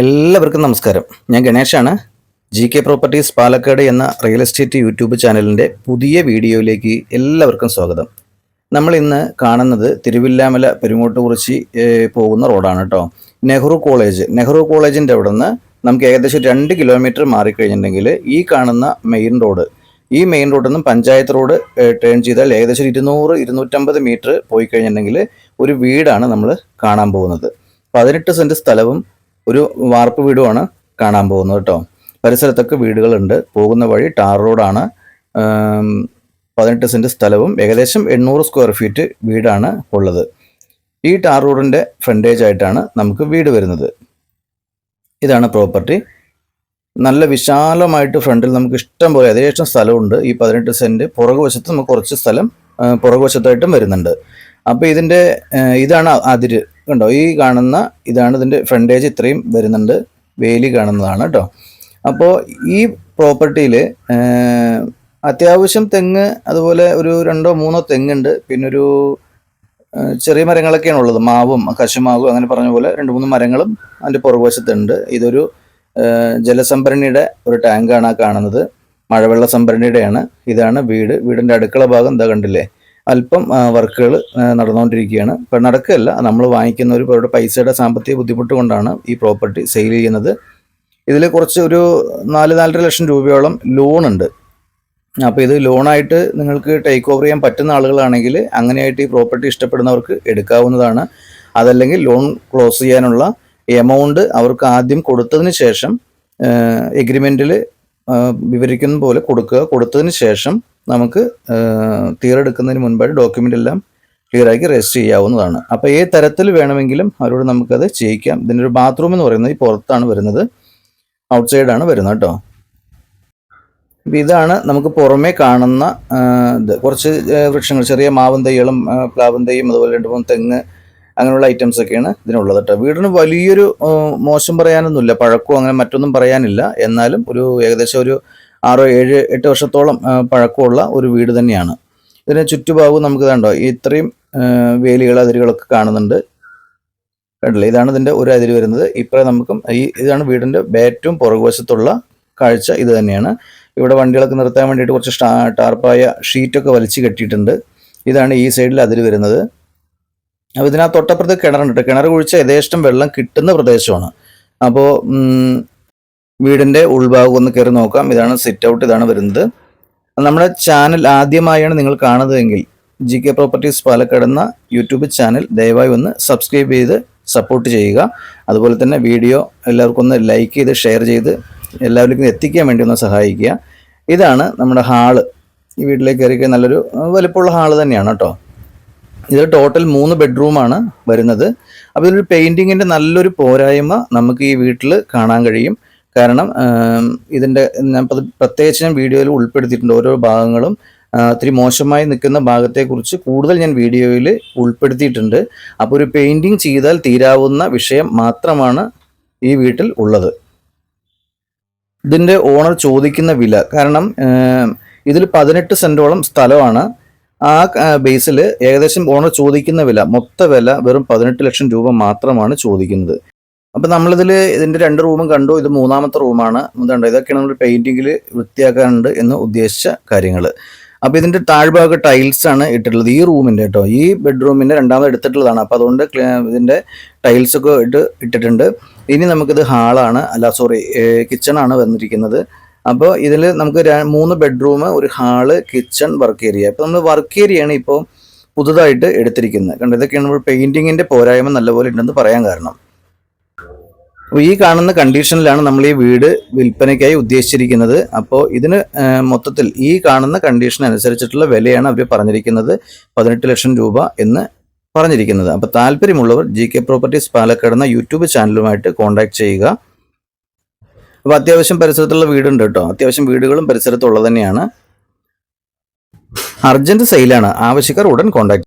എല്ലാവർക്കും നമസ്കാരം. ഞാൻ ഗണേഷാണ്. ജി കെ പ്രോപ്പർട്ടീസ് പാലക്കാട് എന്ന റിയൽ എസ്റ്റേറ്റ് യൂട്യൂബ് ചാനലിന്റെ പുതിയ വീഡിയോയിലേക്ക് എല്ലാവർക്കും സ്വാഗതം. നമ്മൾ ഇന്ന് കാണുന്നത് തിരുവില്ലാമല പെരുങ്ങോട്ടുകുറിച്ചി പോകുന്ന റോഡാണ് കേട്ടോ നെഹ്റു കോളേജ്. നെഹ്റു കോളേജിന്റെ അവിടെ നിന്ന് നമുക്ക് ഏകദേശം രണ്ട് കിലോമീറ്റർ മാറിക്കഴിഞ്ഞിട്ടുണ്ടെങ്കിൽ ഈ കാണുന്ന മെയിൻ റോഡ് ഈ മെയിൻ റോഡിൽ നിന്നും പഞ്ചായത്ത് റോഡ് ടേൺ ചെയ്താൽ ഏകദേശം ഇരുന്നൂറ് ഇരുന്നൂറ്റമ്പത് മീറ്റർ പോയി കഴിഞ്ഞിട്ടുണ്ടെങ്കിൽ ഒരു വീടാണ് നമ്മൾ കാണാൻ പോകുന്നത്. പതിനെട്ട് സെന്റ് സ്ഥലവും ഒരു വാർപ്പ് വീടുമാണ് കാണാൻ പോകുന്നത് കേട്ടോ. പരിസരത്തൊക്കെ വീടുകളുണ്ട്. പോകുന്ന വഴി ടാർ റോഡാണ്. പതിനെട്ട് സെന്റ് സ്ഥലവും ഏകദേശം എണ്ണൂറ് സ്ക്വയർ ഫീറ്റ് വീടാണ് ഉള്ളത്. ഈ ടാർ റോഡിന്റെ ഫ്രണ്ടേജ് ആയിട്ടാണ് നമുക്ക് വീട് വരുന്നത്. ഇതാണ് പ്രോപ്പർട്ടി നല്ല വിശാലമായിട്ട് ഫ്രണ്ടിൽ നമുക്ക് ഇഷ്ടം പോലെ ഏകദേശം സ്ഥലമുണ്ട്. ഈ പതിനെട്ട് സെന്റ് പുറകുവശത്ത് നമുക്ക് കുറച്ച് സ്ഥലം പുറകുവശത്തായിട്ടും വരുന്നുണ്ട്. അപ്പോൾ ഇതിന്റെ ഇതാണ് അതിര് കണ്ടോ? ഈ കാണുന്ന ഇതാണ് ഇതിന്റെ ഫ്രണ്ടേജ് ഇത്രയും വരുന്നുണ്ട്. വേലി കാണുന്നതാണ് കേട്ടോ. അപ്പോൾ ഈ പ്രോപ്പർട്ടിയിൽ അത്യാവശ്യം തെങ്ങ് അതുപോലെ ഒരു രണ്ടോ മൂന്നോ തെങ്ങുണ്ട്. പിന്നെ ഒരു ചെറിയ മരങ്ങളൊക്കെയാണ് ഉള്ളത്. മാവും കശുമാവും അങ്ങനെ പറഞ്ഞ പോലെ രണ്ട് മൂന്ന് മരങ്ങളും അതിന്റെ പുറകുവശത്തുണ്ട്. ഇതൊരു ജലസംഭരണിയുടെ ഒരു ടാങ്കാണ് കാണുന്നത്. മഴവെള്ള സംഭരണിയുടെയാണ്. ഇതാണ് വീട്. വീടിന്റെ അടുക്കള ഭാഗം എന്താ കണ്ടില്ലേ? അല്പം വർക്കുകൾ നടന്നുകൊണ്ടിരിക്കുകയാണ് ഇപ്പം നടക്കുകയല്ല നമ്മൾ വാങ്ങിക്കുന്ന ഒരു അവരുടെ പൈസയുടെ സാമ്പത്തിക ബുദ്ധിമുട്ട് കൊണ്ടാണ് ഈ പ്രോപ്പർട്ടി സെയിൽ ചെയ്യുന്നത്. ഇതിൽ കുറച്ച് ഒരു നാല് നാലര ലക്ഷം രൂപയോളം ലോൺ ഉണ്ട് അപ്പോൾ ഇത് ലോണായിട്ട് നിങ്ങൾക്ക് ടേക്ക് ഓവർ ചെയ്യാൻ പറ്റുന്ന ആളുകളാണെങ്കിൽ അങ്ങനെയായിട്ട് ഈ പ്രോപ്പർട്ടി ഇഷ്ടപ്പെടുന്നവർക്ക് എടുക്കാവുന്നതാണ്. അതല്ലെങ്കിൽ ലോൺ ക്ലോസ് ചെയ്യാനുള്ള എമൗണ്ട് അവർക്ക് ആദ്യം കൊടുത്തതിന് ശേഷം എഗ്രിമെന്റിൽ വിവരിക്കുന്ന പോലെ കൊടുക്കുക. കൊടുത്തതിന് ശേഷം നമുക്ക് തീരെടുക്കുന്നതിന് മുൻപായിട്ട് ഡോക്യുമെന്റ് എല്ലാം ക്ലിയറാക്കി രജിസ്റ്റർ ചെയ്യാവുന്നതാണ്. അപ്പോൾ ഏത് തരത്തിൽ വേണമെങ്കിലും അവരോട് നമുക്കത് ചെയ്യിക്കാം. ഇതിന്റെ ഒരു ബാത്റൂം എന്ന് പറയുന്നത് ഈ പുറത്താണ് വരുന്നത്. ഔട്ട്സൈഡാണ് വരുന്നത് കേട്ടോ അപ്പോൾ ഇതാണ് നമുക്ക് പുറമേ കാണുന്ന ഇത്. കുറച്ച് വൃക്ഷങ്ങൾ ചെറിയ മാവും തൈകളും പ്ലാവും തൈയും അതുപോലെ രണ്ട് മൂന്ന് തെങ്ങ് അങ്ങനെയുള്ള ഐറ്റംസ് ഒക്കെയാണ് ഇതിനുള്ളത് കേട്ടോ വീടിന് വലിയൊരു മോശം പറയാനൊന്നുമില്ല. പഴക്കോ അങ്ങനെ മറ്റൊന്നും പറയാനില്ല. എന്നാലും ഒരു ഏകദേശം ഒരു ആറോ ഏഴ് എട്ട് വർഷത്തോളം പഴക്കമുള്ള ഒരു വീട് തന്നെയാണ്. ഇതിന് ചുറ്റുഭാഗവും നമുക്ക് കണ്ടോ ഇത്രയും വേലികൾ അതിരുകളൊക്കെ കാണുന്നുണ്ട്. കണ്ടില്ലേ? ഇതാണ് ഇതിന്റെ ഒരു അതിര് വരുന്നത്. ഇപ്പോഴേ നമുക്കും ഈ ഇതാണ് വീടിന്റെ ഏറ്റവും പുറകുവശത്തുള്ള കാഴ്ച ഇത് തന്നെയാണ്. ഇവിടെ വണ്ടികളൊക്കെ നിർത്താൻ വേണ്ടിയിട്ട് കുറച്ച് ടാർപ്പായ ഷീറ്റൊക്കെ വലിച്ചു കെട്ടിയിട്ടുണ്ട്. ഇതാണ് ഈ സൈഡിൽ അതിര് വരുന്നത്. അപ്പോൾ ഇതിനകത്ത് തൊട്ടപ്പുറത്ത് കിണറുണ്ട്. കിണർ കുഴിച്ച യഥേഷ്ടം വെള്ളം കിട്ടുന്ന പ്രദേശമാണ്. അപ്പോൾ വീടിന്റെ ഉൾഭാഗം ഒന്ന് കയറി നോക്കാം. ഇതാണ് സിറ്റ് ഔട്ട് ഇതാണ് വരുന്നത്. നമ്മുടെ ചാനൽ ആദ്യമായാണ് നിങ്ങൾ കാണുന്നതെങ്കിൽ ജി കെ പ്രോപ്പർട്ടീസ് പാലക്കാട് എന്ന യൂട്യൂബ് ചാനൽ ദയവായി ഒന്ന് സബ്സ്ക്രൈബ് ചെയ്ത് സപ്പോർട്ട് ചെയ്യുക. അതുപോലെ തന്നെ വീഡിയോ എല്ലാവർക്കും ഒന്ന് ലൈക്ക് ചെയ്ത് ഷെയർ ചെയ്ത് എല്ലാവർക്കും എത്തിക്കാൻ വേണ്ടി ഒന്ന് സഹായിക്കുക. ഇതാണ് നമ്മുടെ ഹാൾ. ഈ വീട്ടിലേക്ക് കയറി നല്ലൊരു വലുപ്പമുള്ള ഹാൾ തന്നെയാണ് കേട്ടോ. ഇത് ടോട്ടൽ മൂന്ന് ബെഡ്റൂമാണ് വരുന്നത്. അപ്പോൾ ഇതൊരു പെയിന്റിങ്ങിന്റെ നല്ലൊരു പോരായ്മ നമുക്ക് ഈ വീട്ടിൽ കാണാൻ കഴിയും. കാരണം ഇതിന്റെ ഞാൻ പ്രത്യേകിച്ച് ഞാൻ വീഡിയോയിൽ ഉൾപ്പെടുത്തിയിട്ടുണ്ട് ഓരോ ഭാഗങ്ങളും. ഒത്തിരി മോശമായി നിൽക്കുന്ന ഭാഗത്തെക്കുറിച്ച് കൂടുതൽ ഞാൻ വീഡിയോയിൽ ഉൾപ്പെടുത്തിയിട്ടുണ്ട്. അപ്പോൾ ഒരു പെയിന്റിങ് ചെയ്താൽ തീരാവുന്ന വിഷയം മാത്രമാണ് ഈ വീട്ടിൽ ഉള്ളത്. ഇതിന്റെ ഓണർ ചോദിക്കുന്ന വില കാരണം ഇതിൽ പതിനെട്ട് സെന്റോളം സ്ഥലമാണ്. ആ ബേസിൽ ഏകദേശം ഓണർ ചോദിക്കുന്ന വില മൊത്ത വില വെറും പതിനെട്ട് ലക്ഷം രൂപ മാത്രമാണ് ചോദിക്കുന്നത്. അപ്പം നമ്മളിതിൽ ഇതിന്റെ രണ്ട് റൂമും കണ്ടു. ഇത് മൂന്നാമത്തെ റൂമാണ് ഇതുണ്ട് ഇതൊക്കെയാണ് നമ്മൾ പെയിന്റിങ്ങിൽ വൃത്തിയാക്കാനുണ്ട് എന്ന് ഉദ്ദേശിച്ച കാര്യങ്ങൾ അപ്പോൾ ഇതിന്റെ താഴ്ഭാഗം ടൈൽസ് ആണ് ഇട്ടിട്ടുള്ളത്. ഈ റൂമിന്റെ കേട്ടോ ഈ ബെഡ്റൂമിന്റെ രണ്ടാമത് എടുത്തിട്ടുള്ളതാണ്. അപ്പോൾ അതുകൊണ്ട് ഇതിന്റെ ടൈൽസ് ഒക്കെ ഇട്ട് ഇട്ടിട്ടുണ്ട്. ഇനി നമുക്കിത് ഹാളാണ് അല്ല സോറി കിച്ചണാണ് വന്നിരിക്കുന്നത്. അപ്പോൾ ഇതിൽ നമുക്ക് മൂന്ന് ബെഡ്റൂം ഒരു ഹാൾ കിച്ചൺ വർക്ക് ഏരിയ അപ്പോൾ നമ്മൾ വർക്ക് ഏരിയയാണ് ഇപ്പോൾ പുതുതായിട്ട് എടുത്തിരിക്കുന്നത്. കണ്ടോ? ഇതൊക്കെയാണ് നമ്മൾ പെയിന്റിങ്ങിന്റെ പോരായ്മ നല്ലപോലെ ഉണ്ടെന്ന് പറയാൻ കാരണം. അപ്പോൾ ഈ കാണുന്ന കണ്ടീഷനിലാണ് നമ്മൾ ഈ വീട് വിൽപ്പനയ്ക്കായി ഉദ്ദേശിച്ചിരിക്കുന്നത്. അപ്പോൾ ഇതിന് മൊത്തത്തിൽ ഈ കാണുന്ന കണ്ടീഷൻ അനുസരിച്ചിട്ടുള്ള വിലയാണ് അവർ പറഞ്ഞിരിക്കുന്നത്. പതിനെട്ട് ലക്ഷം രൂപ എന്ന് പറഞ്ഞിരിക്കുന്നത്. അപ്പോൾ താല്പര്യമുള്ളവർ ജി കെ പ്രോപ്പർട്ടീസ് പാലക്കാട് എന്ന യൂട്യൂബ് ചാനലുമായിട്ട് കോൺടാക്ട് ചെയ്യുക. അപ്പോൾ അത്യാവശ്യം പരിസരത്തുള്ള വീടുണ്ട് കേട്ടോ. അത്യാവശ്യം വീടുകളും പരിസരത്തുള്ളത് തന്നെയാണ്. അർജന്റ് സെയിലാണ് ആവശ്യക്കാർ ഉടൻ കോൺടാക്ട്